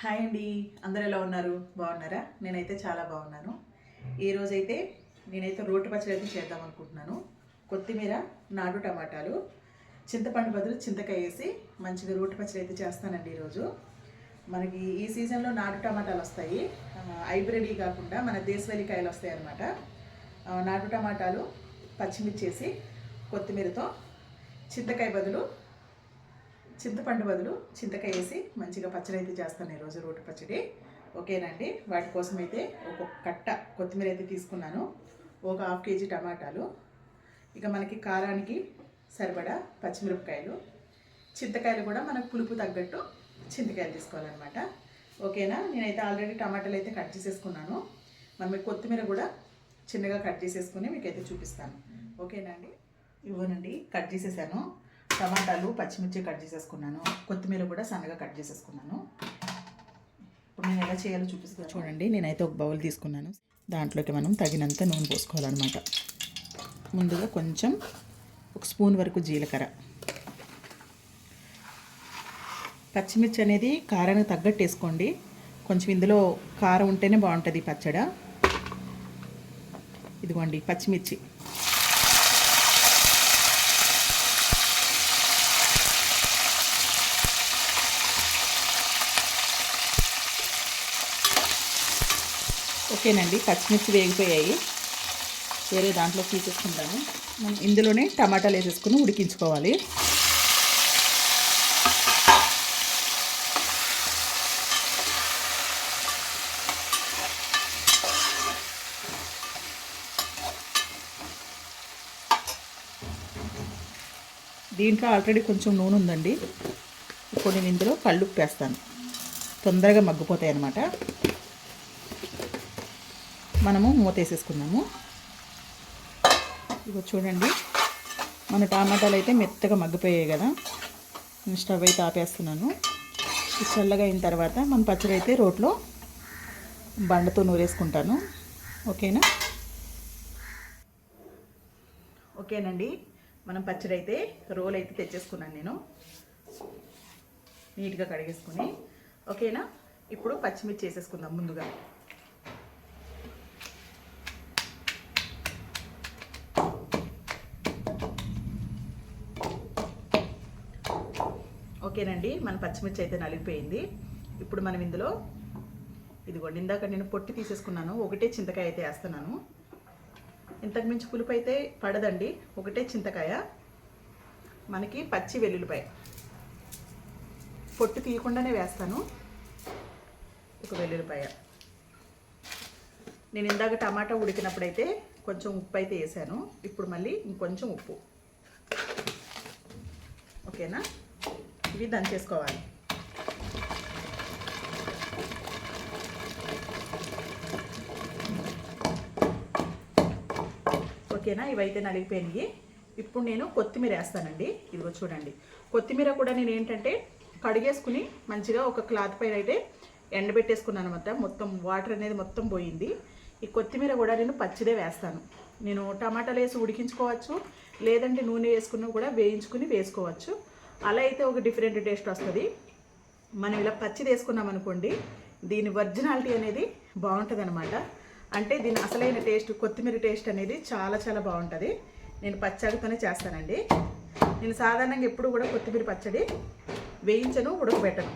Hi అండి. అందరు ఎలా ఉన్నారు? బాగున్నారా? నేనైతే చాలా బాగున్నాను. ఈరోజైతే నేనైతే రోటి పచ్చడి అయితే చేద్దాం అనుకుంటున్నాను. కొత్తిమీర నాటు టమాటాలు చింతపండు బదులు చింతకాయ వేసి మంచిగా రోటి పచ్చడి అయితే చేస్తానండి ఈరోజు. మనకి ఈ సీజన్లో నాటు టమాటాలు వస్తాయి. ఆ, హైబ్రిడ్ కాకుండా మన దేశవల్లి కాయలు వస్తాయి అన్నమాట. నాటు టమాటాలు పచ్చిమిర్చేసి కొత్తిమీరతో చింతకాయ బదులు చింతపండు బదులు చింతకాయ వేసి మంచిగా పచ్చడి అయితే చేస్తాను ఈరోజు రోటి పచ్చడి. ఓకేనండి? వాటి కోసం అయితే ఒక కట్ట కొత్తిమీర అయితే తీసుకున్నాను. ఒక హాఫ్ కేజీ టమాటాలు. ఇక మనకి కారానికి సరిపడా పచ్చిమిరపకాయలు. చింతకాయలు కూడా మనకు పులుపు తగ్గట్టు చింతకాయలు తీసుకోవాలన్నమాట. ఓకేనా? నేనైతే ఆల్రెడీ టమాటాలు అయితే కట్ చేసేసుకున్నాను. మనం కొత్తిమీర కూడా చిన్నగా కట్ చేసేసుకుని మీకైతే చూపిస్తాను. ఓకేనా అండి ఇవ్వనండి కట్ చేసేసాను. టమాటాలు పచ్చిమిర్చి కట్ చేసేసుకున్నాను. కొత్తిమీర కూడా సన్నగా కట్ చేసేసుకున్నాను. ఇప్పుడు నేను ఎలా చేయాలో చూపిస్తాను. చూడండి నేనైతే ఒక బౌల్ తీసుకున్నాను. దాంట్లోకి మనం తగినంత నూనె పోసుకోవాలన్నమాట. ముందుగా కొంచెం ఒక స్పూన్ వరకు జీలకర్ర. పచ్చిమిర్చి అనేది కారానికి తగ్గట్టు వేసుకోండి. కొంచెం ఇందులో కారం ఉంటేనే బాగుంటుంది పచ్చడ. ఇదిగోండి పచ్చిమిర్చి. ఓకేనండి పచ్చిమిర్చి వేగిపోయాయి. వేరే దాంట్లో తీసేసుకుంటాము మనం ఇందులోనే టమాటాలు వేసేసుకుని ఉడికించుకోవాలి. దీంట్లో ఆల్రెడీ కొంచెం నూనె ఉందండి. ఇప్పుడు నేను ఇందులో కళ్ళు వేస్తాను తొందరగా మగ్గిపోతాయి అన్నమాట. మనము మూతేసేసుకున్నాము ఇగో చూడండి. మన టమాటాలు అయితే మెత్తగా మగ్గిపోయాయి కదా. నేను స్టవ్ అయితే ఆపేస్తున్నాను. చల్లగా అయిన తర్వాత మన పచ్చడి అయితే రోట్లో బండతో నూరేసుకుంటాను. ఓకేనా? ఓకేనండి. మనం పచ్చడి అయితే రోల్ అయితే తెచ్చేసుకున్నాను నేను. నీట్గా కడిగేసుకుని. ఓకేనా? ఇప్పుడు పచ్చిమిర్చి వేసేసుకుందాం ముందుగా. ఓకేనండి మన పచ్చిమిర్చి అయితే నలిగిపోయింది. ఇప్పుడు మనం ఇందులో ఇదిగోండి ఇందాక నేను పొట్టి తీసేసుకున్నాను ఒకటే చింతకాయ అయితే వేస్తున్నాను. ఇంతకు మించి పులుపు అయితే పడదండి ఒకటే చింతకాయ. మనకి పచ్చి వెల్లుల్లిపాయ. పొట్టు తీయకుండానే వేస్తాను ఒక వెల్లుల్లిపాయ. నేను ఇందాక టమాటా ఉడికినప్పుడైతే కొంచెం ఉప్పు అయితే వేసాను ఇప్పుడు మళ్ళీ ఇంకొంచెం ఉప్పు. ఓకేనా? ఇవి దంచేసుకోవాలి ఓకేనా? ఇవైతే నలిగిపోయినాయి. ఇప్పుడు నేను కొత్తిమీర వేస్తానండి. ఇదిగో చూడండి. కొత్తిమీర కూడా నేను ఏంటంటే కడిగేసుకుని మంచిగా ఒక క్లాత్ పైన అయితే ఎండబెట్టేసుకున్నాను అనమాట మొత్తం వాటర్ అనేది మొత్తం పోయింది. ఈ కొత్తిమీర కూడా నేను పచ్చిదే వేస్తాను. నేను టమాటాలు వేసి ఉడికించుకోవచ్చు. లేదంటే నూనె వేసుకున్న కూడా వేయించుకుని వేసుకోవచ్చు. అలా అయితే ఒక డిఫరెంట్ టేస్ట్ వస్తుంది. మనం ఇలా పచ్చిది వేసుకున్నాం అనుకోండి దీని ఒరిజినాలిటీ అనేది బాగుంటుంది అనమాట అంటే దీని అసలైన టేస్ట్ కొత్తిమీర టేస్ట్ అనేది చాలా చాలా బాగుంటుంది. నేను పచ్చడితోనే చేస్తానండి. నేను సాధారణంగా ఎప్పుడు కూడా కొత్తిమీర పచ్చడి వేయించను ఉడకబెట్టను.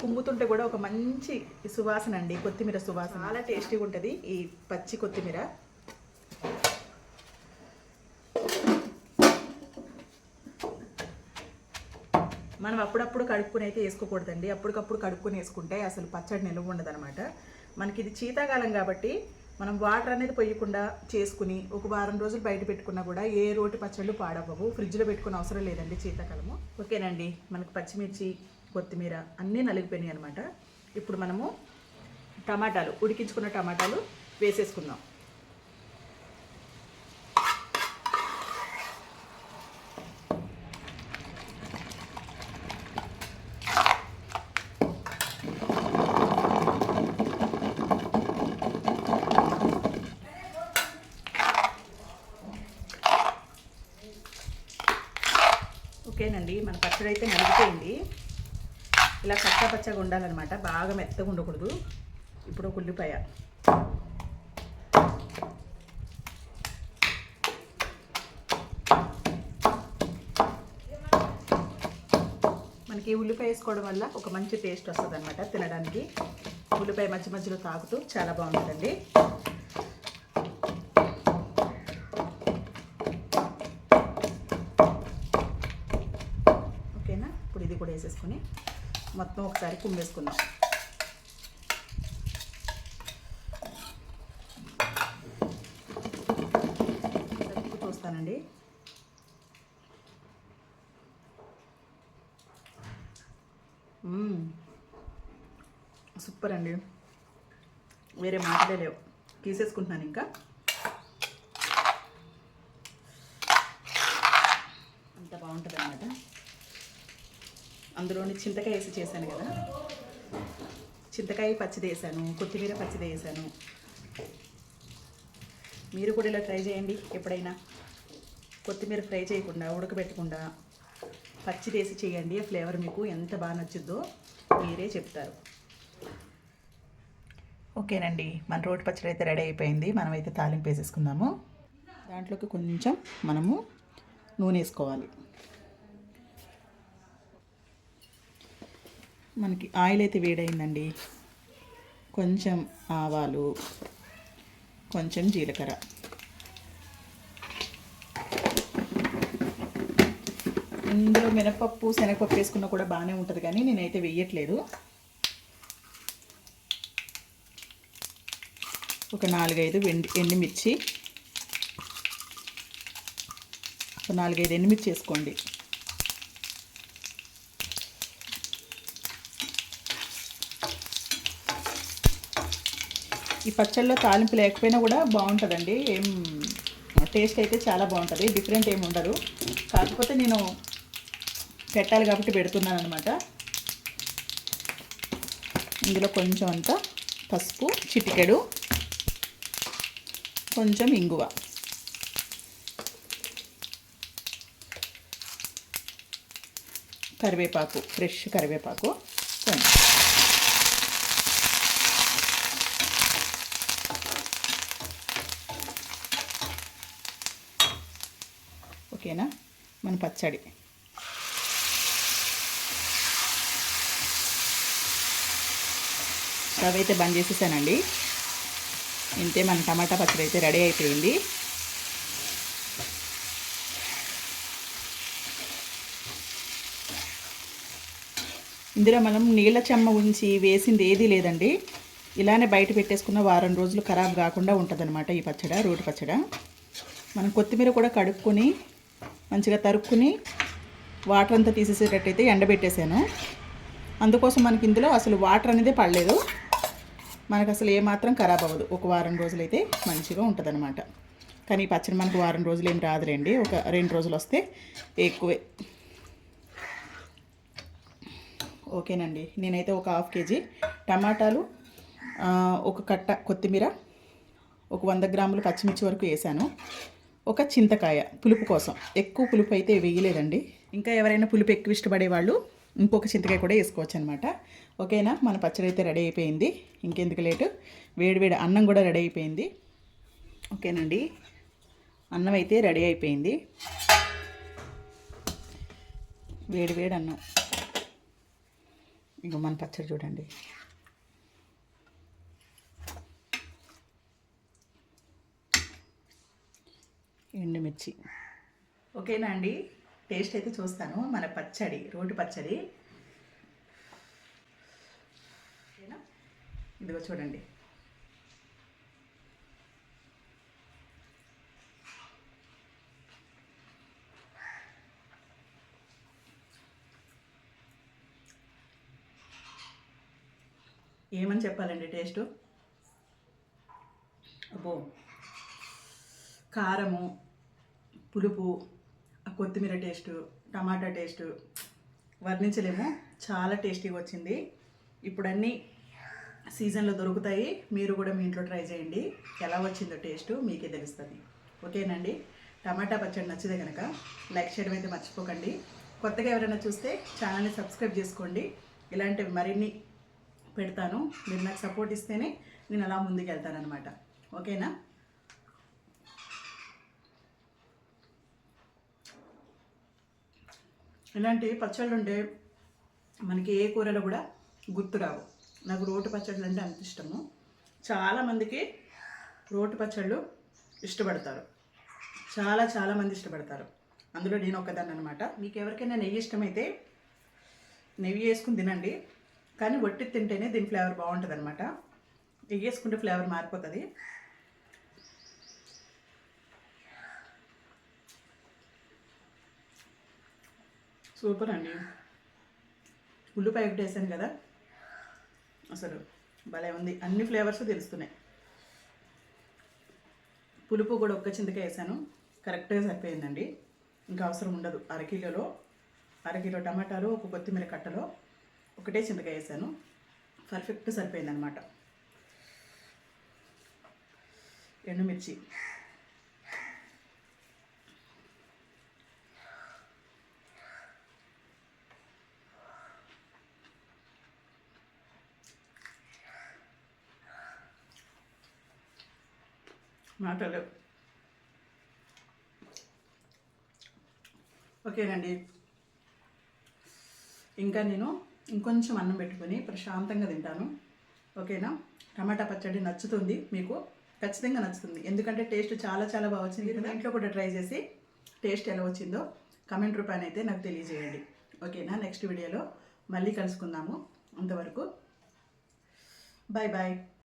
కుమ్ముతుంటే కూడా ఒక మంచి సువాసన అండి కొత్తిమీర సువాసన. చాలా టేస్టీగా ఉంటుంది ఈ పచ్చి కొత్తిమీర. మనం అప్పుడప్పుడు కడుక్కుని అయితే వేసుకోకూడదండి. అప్పటికప్పుడు కడుక్కుని వేసుకుంటే అసలు పచ్చడి నిల్వ ఉండదన్నమాట. మనకి ఇది శీతాకాలం కాబట్టి మనం వాటర్ అనేది పొయ్యకుండా చేసుకుని ఒక వారం రోజులు బయట పెట్టుకున్నా కూడా ఏ రోటి పచ్చళ్ళు పాడవ్వవు. ఫ్రిడ్జ్లో పెట్టుకునే అవసరం లేదండి శీతాకాలము. ఓకేనండి. మనకు పచ్చిమిర్చి కొత్తిమీర అన్నీ నలిగిపోయినాయి అనమాట ఇప్పుడు మనము టమాటాలు ఉడికించుకున్న టమాటాలు వేసేసుకుందాం. మన పచ్చడి అయితే నలిగిపోయింది. ఇలా కచ్చా పచ్చగా ఉండాలన్నమాట. బాగా మెత్తగా ఉండకూడదు. ఇప్పుడు ఒక ఉల్లిపాయ. మనకి ఉల్లిపాయ వేసుకోవడం వల్ల ఒక మంచి టేస్ట్ వస్తుంది అనమాట తినడానికి. ఉల్లిపాయ మధ్య మధ్యలో తాగుతూ చాలా బాగుంటుందండి. వేసేసుకొని మొత్తం ఒకసారి కుమ్మేసుకుందాం. చూస్తానండి. సూపర్ అండి. వేరే మాటలే లేవు. తీసేసుకుంటున్నాను ఇంకా అంత బాగుంటుంది అనమాట అందులోని చింతకాయ వేసి చేశాను కదా. చింతకాయ పచ్చిది వేసాను కొత్తిమీర పచ్చిది వేసాను మీరు కూడా ఇలా ట్రై చేయండి ఎప్పుడైనా. కొత్తిమీర ఫ్రై చేయకుండా ఉడకబెట్టకుండా పచ్చిది వేసి చేయండి ఆ ఫ్లేవర్ మీకు ఎంత బాగా నచ్చుద్దో మీరే చెప్తారు. ఓకేనండి మన రోటి పచ్చడి అయితే రెడీ అయిపోయింది. మనమైతే తాలింపు వేసేసుకుందాము. దాంట్లోకి కొంచెం మనము నూనె వేసుకోవాలి. మనకి ఆయిల్ అయితే వేడైందండి. కొంచెం ఆవాలు కొంచెం జీలకర్ర. ఇందులో మినపప్పు శనగపప్పు వేసుకున్నా కూడా బాగానే ఉంటుంది కానీ నేనైతే వెయ్యట్లేదు ఒక నాలుగైదు ఎండి ఎండుమిర్చి. ఒక నాలుగైదు ఎండుమిర్చి వేసుకోండి. ఈ పచ్చళ్ళలో తాలింపు లేకపోయినా కూడా బాగుంటుందండి. ఏం టేస్ట్ అయితే చాలా బాగుంటుంది. డిఫరెంట్ ఏమి ఉండదు. కాకపోతే నేను పెట్టాలి కాబట్టి పెడుతున్నాను అనమాట ఇందులో కొంచెం అంత పసుపు చిటికెడు కొంచెం ఇంగువ. కరివేపాకు ఫ్రెష్ కరివేపాకు. కొంచెం. మన పచ్చడి. స్టవ్ అయితే బంద్ చేసేసానండి. ఇంతే మన టమాటా పచ్చడి అయితే రెడీ అయిపోయింది. ఇందులో మనం నీళ్ళ చెమ్మ ఉంచి వేసింది ఏదీ లేదండి. ఇలానే బయట పెట్టేసుకున్న వారం రోజులు ఖరాబ్ కాకుండా ఉంటుందన్నమాట ఈ పచ్చడ రోటి పచ్చడ. మనం కొత్తిమీర కూడా కడుక్కొని మంచిగా తరుక్కుని వాటర్ అంతా తీసేసేటట్టయితే ఎండబెట్టేశాను అందుకోసం మనకి ఇందులో అసలు వాటర్ అనేది పడలేదు. మనకు అసలు ఏమాత్రం ఖరాబ్ అవ్వదు. ఒక వారం రోజులైతే మంచిగా ఉంటుందన్నమాట. కానీ ఈ పచ్చడి మనకు వారం రోజులు ఏం రాదులేండి. ఒక రెండు రోజులు వస్తే ఎక్కువే. ఓకేనండి. నేనైతే ఒక హాఫ్ కేజీ టమాటాలు ఒక కట్ట కొత్తిమీర ఒక వంద గ్రాములు పచ్చిమిర్చి వరకు వేసాను. ఒక చింతకాయ పులుపు కోసం. ఎక్కువ పులుపు అయితే వేయలేదండి. ఇంకా ఎవరైనా పులుపు ఎక్కువ ఇష్టపడే వాళ్ళు ఇంకొక చింతకాయ కూడా వేసుకోవచ్చు అనమాట ఓకేనా? మన పచ్చడి అయితే రెడీ అయిపోయింది. ఇంకెందుకు లేటు? వేడివేడి అన్నం కూడా రెడీ అయిపోయింది. ఓకేనండి. అన్నం అయితే రెడీ అయిపోయింది. వేడివేడి అన్నం. ఇంకో మన పచ్చడి చూడండి. ఎండుమిర్చి. ఓకేనా అండి? టేస్ట్ అయితే చూస్తాను. మన పచ్చడి రోటి పచ్చడి. ఓకేనా? ఇదిగో చూడండి. ఏమని చెప్పాలండి టేస్టు? అబ్బో. కారము పులుపు ఆ కొత్తిమీర టేస్ట్ టమాటా టేస్ట్ వర్ణించలేము. చాలా టేస్టీగా వచ్చింది. ఇప్పుడు అన్నీ సీజన్లో దొరుకుతాయి. మీరు కూడా మీ ఇంట్లో ట్రై చేయండి. ఎలా వచ్చిందో టేస్ట్ మీకే తెలుస్తుంది. ఓకేనండి? టమాటా పచ్చడి నచ్చితే కనుక లైక్ చేయడం అయితే మర్చిపోకండి. కొత్తగా ఎవరైనా చూస్తే ఛానల్ని సబ్స్క్రైబ్ చేసుకోండి. ఇలాంటివి మరిన్ని పెడతాను. మీరు నాకు సపోర్ట్ ఇస్తేనే నేను అలా ముందుకు వెళ్తానమాట ఓకేనా? ఇలాంటి పచ్చళ్ళు ఉంటే మనకి ఏ కూరలో కూడా గుర్తురావు నాకు రోటి పచ్చళ్ళు అంటే అంత ఇష్టము. చాలామందికి రోటి పచ్చళ్ళు ఇష్టపడతారు. చాలా చాలామంది ఇష్టపడతారు. అందులో నేను ఒకదాన్ని అనమాట మీకు ఎవరికైనా నెయ్యి ఇష్టమైతే నెయ్యి వేసుకుని తినండి. కానీ వట్టి తింటేనే దీని ఫ్లేవర్ బాగుంటుంది అనమాట నెయ్యి వేసుకుంటే ఫ్లేవర్ మారిపోతుంది. సూపర్ అండి. ఉల్లిపాయ ఒకటి వేసాను కదా. అసలు భలే ఉంది. అన్ని ఫ్లేవర్స్ తెలుస్తున్నాయి. పులుపు కూడా ఒక్క చింతకాయ వేసాను. కరెక్ట్గా సరిపోయిందండి. ఇంకా అవసరం ఉండదు. అరకిలోలో అరకిలో టమాటాలు ఒక కొత్తిమీర కట్టలో ఒకటే చింతకాయ వేసాను. పర్ఫెక్ట్ సరిపోయిందనమాట ఎండుమిర్చి. మాటలు. ఓకేనండి. ఇంకా నేను ఇంకొంచెం అన్నం పెట్టుకొని ప్రశాంతంగా తింటాను. ఓకేనా? టమాటా పచ్చడి నచ్చుతుంది మీకు? ఖచ్చితంగా నచ్చుతుంది. ఎందుకంటే టేస్ట్ చాలా చాలా బాగా వచ్చింది మీరు ఇంట్లో కూడా ట్రై చేసి టేస్ట్ ఎలా వచ్చిందో కమెంట్ రూపాయన అయితే నాకు తెలియజేయండి. ఓకేనా? నెక్స్ట్ వీడియోలో మళ్ళీ కలుసుకుందాము. అంతవరకు బాయ్ బాయ్